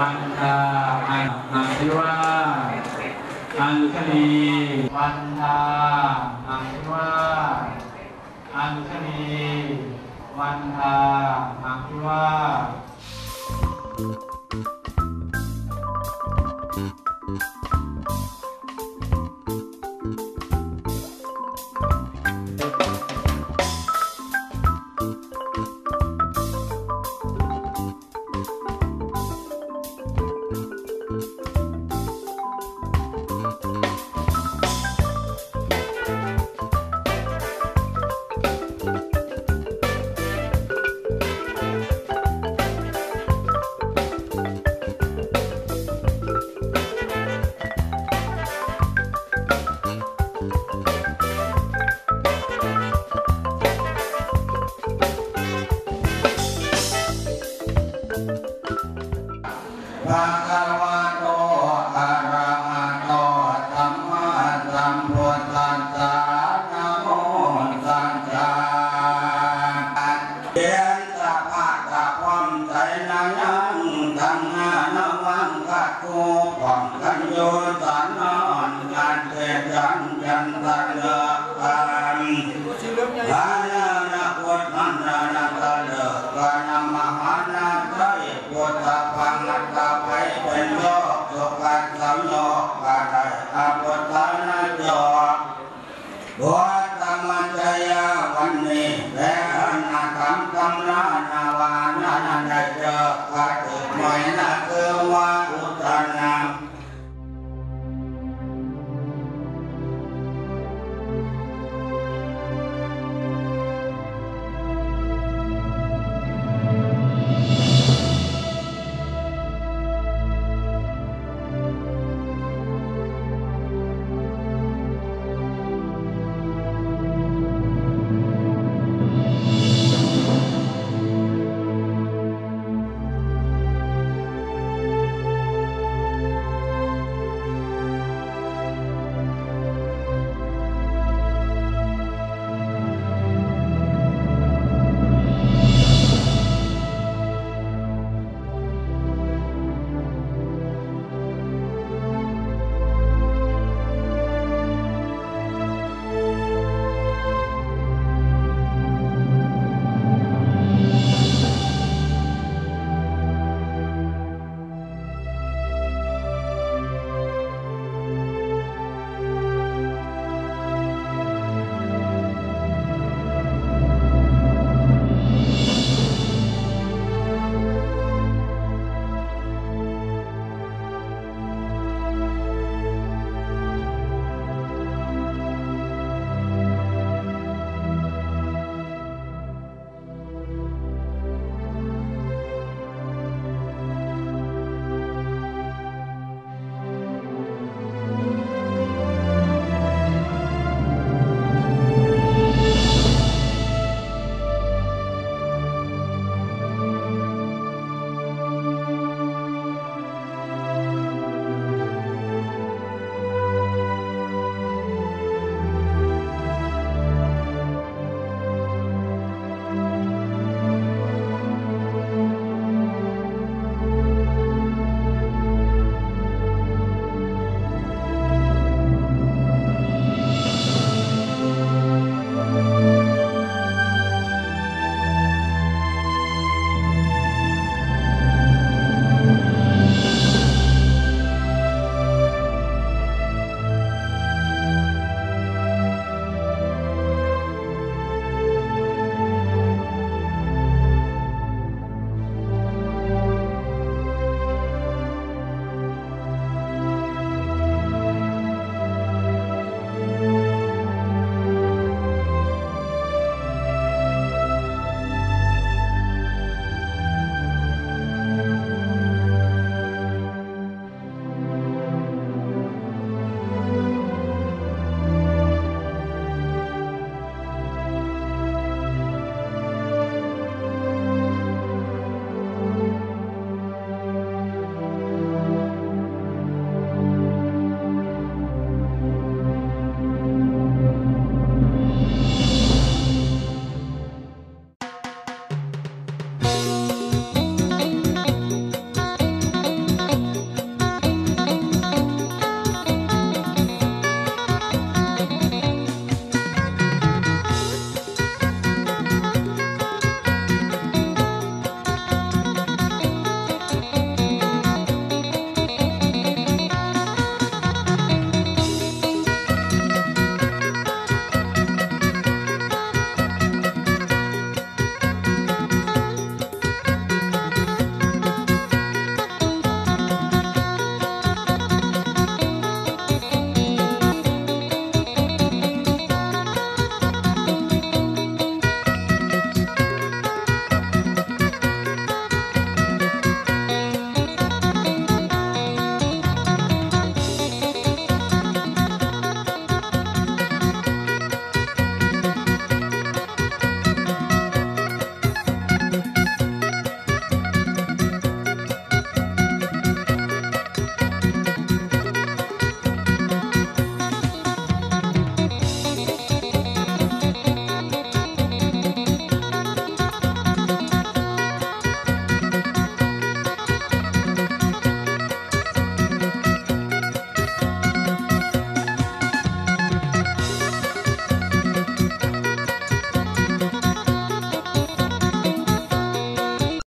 วันทาอันนาทิวาอัญชลีวันทาอันทิวาอัญชลีวันทาอันทิวา ภะคะวะโตอะระหะโธัมมาสัมพุทธัสสะนโมสังฆาเยนสะภะกะพมใจนายังทังหานะวักโกปังคันโยสันอนกานเตจันยันตังเล Wow.